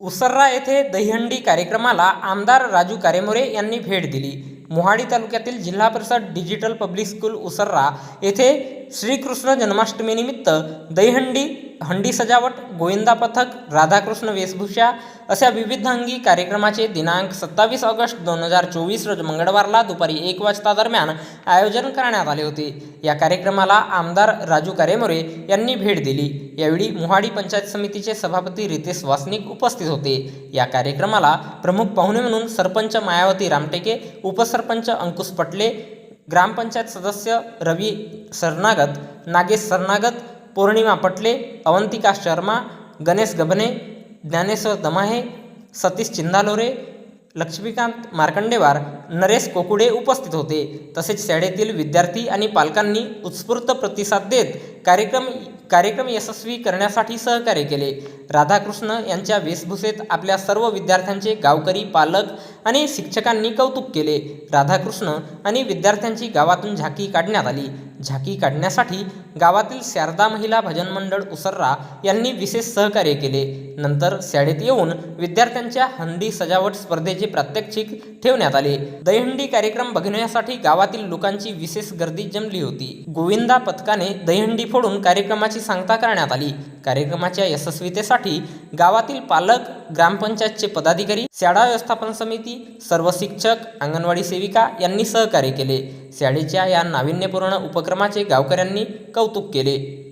उसर्रा येथे दहीहंडी कार्यक्रमाला आमदार राजू कारेमोरे यांनी भेट दिली. मोहाडी तालुक्यातील जिल्हा परिषद डिजिटल पब्लिक स्कूल उसर्रा येथे श्रीकृष्ण जन्माष्टमीनिमित्त दहीहंडी हंडी सजावट गोविंदा पथक राधाकृष्ण वेशभूषा अशा विविधांगी कार्यक्रमाचे दिनांक सत्तावीस ऑगस्ट दोन हजार चोवीस रोज मंगळवारला दुपारी एक वाजता दरम्यान आयोजन करण्यात आले होते या कार्यक्रमाला आमदार राजू कारेमोरे यांनी भेट दिली यावेळी मोहाडी पंचायत समितीचे सभापती रितेश वासनिक उपस्थित होते या कार्यक्रमाला प्रमुख पाहुणे म्हणून सरपंच मायावती रामटेके उपसरपंच अंकुश पटले ग्रामपंचायत सदस्य रवी सरनागत नागेश सरनागत पौर्णिमा पटले अवंतिका शर्मा गणेश गबने ज्ञानेश्वर दमाहे सतीश चिंदालोरे लक्ष्मीकांत मार्कंडेवार नरेश कोकुडे उपस्थित होते. तसेच शाळेतील विद्यार्थी आणि पालकांनी उत्स्फूर्त प्रतिसाद देत कार्यक्रम कार्यक्रम यशस्वी करण्यासाठी सहकार्य केले. राधाकृष्ण यांच्या वेशभूषेत आपल्या सर्व विद्यार्थ्यांचे गावकरी पालक आणि शिक्षकांनी कौतुक केले. राधाकृष्ण आणि विद्यार्थ्यांची गावातून झाकी काढण्यात आली. झाकी काढण्यासाठी गावातील शारदा महिला भजन मंडळ उसर्रा यांनी विशेष सहकार्य केले. नंतर शाळेत येऊन विद्यार्थ्यांच्या हंडी सजावट स्पर्धेचे प्रात्यक्षिक ठेवण्यात आले. दहीहंडी कार्यक्रम बघण्यासाठी गावातील लोकांची विशेष गर्दी जमली होती. गोविंदा पथकाने दहीहंडी फोडून कार्यक्रमाची सांगता करण्यात आली. कार्यक्रमाच्या यशस्वीतेसाठी गावातील पालक ग्रामपंचायतचे पदाधिकारी शाळा व्यवस्थापन समिती सर्व शिक्षक अंगणवाडी सेविका यांनी सहकार्य केले. शाळेच्या या नाविन्यपूर्ण उपक्रमाचे गावकऱ्यांनी कौतुक केले.